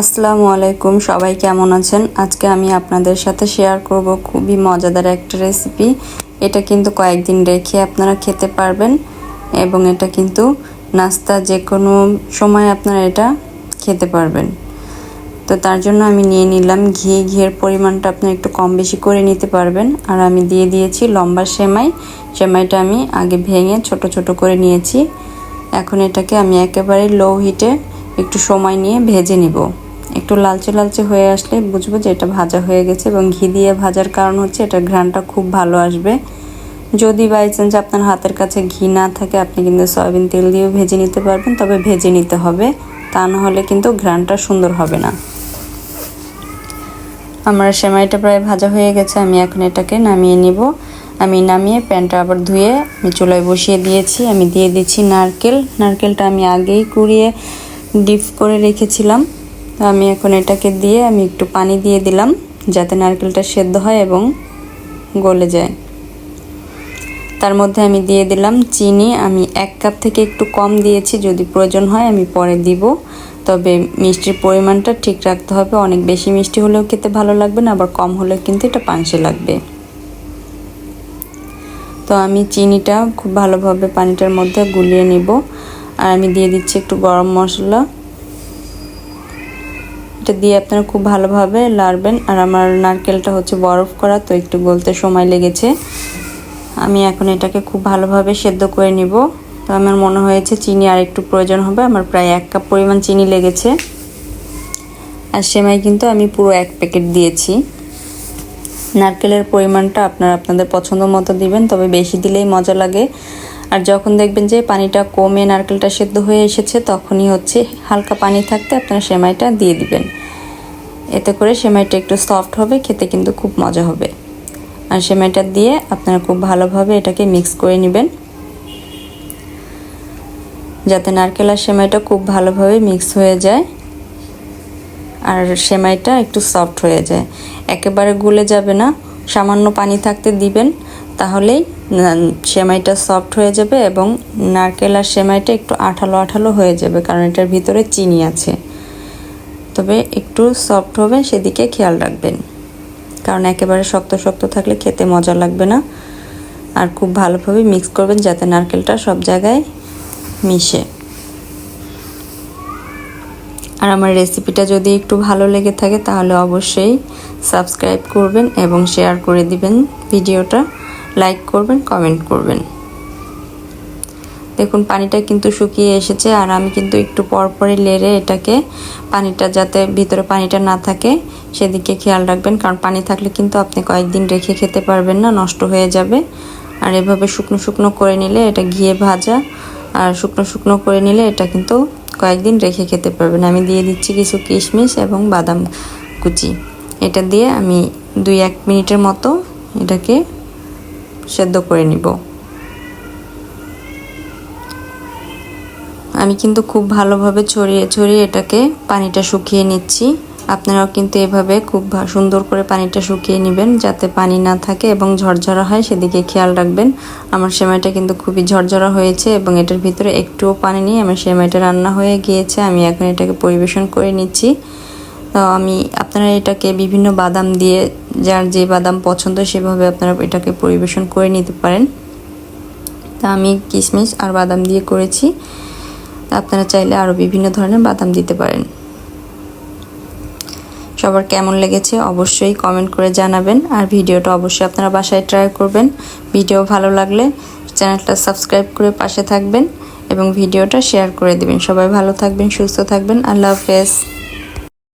আসসালামু আলাইকুম, সবাই কেমন আছেন? আজকে আমি আপনাদের সাথে শেয়ার করব খুবই মজাদার একটা রেসিপি এটা কিন্তু কয়েকদিন রেখে আপনারা খেতে পারবেন এবং এটা কিন্তু নাস্তা যে কোনো সময় আপনারা এটা খেতে পারবেন। তো তার জন্য আমি নিয়ে নিলাম ঘি। ঘিয়ের পরিমাণটা আপনি একটু কম বেশি করে নিতে পারবেন। আর আমি দিয়ে দিয়েছি লম্বা সেমাই। সেমাইটা আমি আগে ভেঙে ছোট ছোট করে নিয়েছি। এখন এটাকে আমি একেবারে লো হিটে একটু সময় নিয়ে ভেজে নিব। একটু লালচে লালচে হয়ে আসলে বুঝব যে এটা ভাজা হয়ে গেছে এবং ঘি দিয়ে ভাজার কারণ হচ্ছে এটার ঘ্রাণটা খুব ভালো আসবে। যদি বাই চান্স আপনার হাতের কাছে ঘি না থাকে, আপনি কিন্তু সয়াবিন তেল দিয়েও ভেজে নিতে পারবেন, তবে ভেজে নিতে হবে। তা না হলে কিন্তু ঘ্রাণটা সুন্দর হবে না। আমার সেমাইটা প্রায় ভাজা হয়ে গেছে, আমি এখন এটাকে নামিয়ে নিব। আমি নামিয়ে প্যানটা আবার ধুয়ে আমি চুলায় বসিয়ে দিয়েছি। আমি দিয়ে দিচ্ছি নারকেল। নারকেলটা আমি আগেই কুড়িয়ে ডিপ করে রেখেছিলাম। তো আমি এখন এটাকে দিয়ে আমি একটু পানি দিয়ে দিলাম যাতে নারকেলটা সেদ্ধ হয় এবং গলে যায়। তার মধ্যে আমি দিয়ে দিলাম চিনি। আমি এক কাপ থেকে একটু কম দিয়েছি, যদি প্রয়োজন হয় আমি পরে দিব। তবে মিষ্টির পরিমাণটা ঠিক রাখতে হবে। অনেক বেশি মিষ্টি হলেও খেতে ভালো লাগবে না, আবার কম হলেও কিন্তু এটা পানসে লাগবে। তো আমি চিনিটা খুব ভালোভাবে পানিটার মধ্যে গুলিয়ে নিব। আর আমি দিয়ে দিচ্ছি একটু গরম মশলা। এটা দিয়ে আপনারা খুব ভালোভাবে লাড়বেন। আর আমার নারকেলটা হচ্ছে বরফ করা, তো একটু গলতে সময় লেগেছে। আমি এখন এটাকে খুব ভালোভাবে সেদ্ধ করে নিব। তো আমার মনে হয়েছে চিনি আর একটু প্রয়োজন হবে। আমার প্রায় এক কাপ পরিমাণ চিনি লেগেছে। আর সেমাই কিন্তু আমি পুরো এক প্যাকেট দিয়েছি। নারকেলের পরিমাণটা আপনারা আপনাদের পছন্দ মতো দিবেন, তবে বেশি দিলেই মজা লাগে। আর যখন দেখবেন যে পানিটা কমে, নারকেলটা সেদ্ধ হয়ে এসেছে, তখনই হচ্ছে হালকা পানি থাকতে আপনারা সেমাইটা দিয়ে দিবেন। এতে করে সেমাইটা একটু সফট হবে, খেতে কিন্তু খুব মজা হবে। আর সেমাইটা দিয়ে আপনারা খুব ভালোভাবে এটাকে মিক্স করে নেবেন। যাতে নারকেল আর সেমাইটা খুব ভালোভাবে মিক্স হয়ে যায় আর সেমাইটা একটু সফট হয়ে যায়। একেবারে গুলে যাবে না। সামান্য পানি থাকতে দিবেন, তাহলেই সেমাইটা সফট হয়ে যাবে এবং নারকেল আর সেমাইটা একটু আঠালো আঠালো হয়ে যাবে, কারণ এটার ভিতরে চিনি আছে। তবে একটু সফট হবে সেদিকে খেয়াল রাখবেন। কারণ একেবারে শক্ত শক্ত থাকলে খেতে মজা লাগবে না। আর খুব ভালোভাবে মিক্স করবেন যাতে নারকেলটা সব জায়গায় মিশে। আর আমার রেসিপিটা যদি একটু ভালো লেগে থাকে, তাহলে অবশ্যই সাবস্ক্রাইব করবেন এবং শেয়ার করে দিবেন ভিডিওটা। লাইক করবেন, কমেন্ট করবেন। দেখুন, পানিটা কিন্তু শুকিয়ে এসেছে আর আমি কিন্তু একটু পরপরই লেড়ে এটাকে পানিটা যাতে ভিতরে পানিটা না থাকে, সেদিকে খেয়াল রাখবেন। কারণ পানি থাকলে কিন্তু আপনি কয়েকদিন রেখে খেতে পারবেন না, নষ্ট হয়ে যাবে। আর এভাবে শুকনো শুকনো করে নিলে এটা ঘিয়ে ভাজা, আর শুকনো শুকনো করে নিলে এটা কিন্তু কয়েকদিন রেখে খেতে পারবেন। আমি দিয়ে দিচ্ছি কিছু কিশমিশ এবং বাদাম কুচি। এটা দিয়ে আমি দুই এক মিনিটের মতো এটাকে সেদ্ধ করে নিব। আমি কিন্তু খুব ভালোভাবে ছড়িয়ে ছড়িয়ে এটাকে পানিটা শুকিয়ে নিচ্ছি। আপনারাও কিন্তু এভাবে খুব সুন্দর করে পানিটা শুকিয়ে নেবেন যাতে পানি না থাকে এবং ঝরঝরা হয়, সেদিকে খেয়াল রাখবেন। আমার সেমাইটা কিন্তু খুবই ঝরঝরা হয়েছে এবং এটার ভিতরে একটুও পানি নেই। আমার সেমাইটা রান্না হয়ে গিয়েছে। আমি এখন এটাকে পরিবেশন করে নিচ্ছি। আমি আপনারা এটাকে বিভিন্ন বাদাম দিয়ে যার যে বাদাম পছন্দ সেভাবে আপনারা এটাকে পরিবেশন করে নিতে পারেন। তা আমি কিশমিশ আর বাদাম দিয়ে করেছি। আপনারা চাইলে আরও বিভিন্ন ধরনের বাদাম দিতে পারেন। সবার কেমন লেগেছে অবশ্যই কমেন্ট করে জানাবেন আর ভিডিওটা অবশ্যই আপনারা বাসায় ট্রাই করবেন। ভিডিও ভালো লাগলে চ্যানেলটা সাবস্ক্রাইব করে পাশে থাকবেন এবং ভিডিওটা শেয়ার করে দেবেন। সবাই ভালো থাকবেন, সুস্থ থাকবেন। আল্লাহ হাফেজ।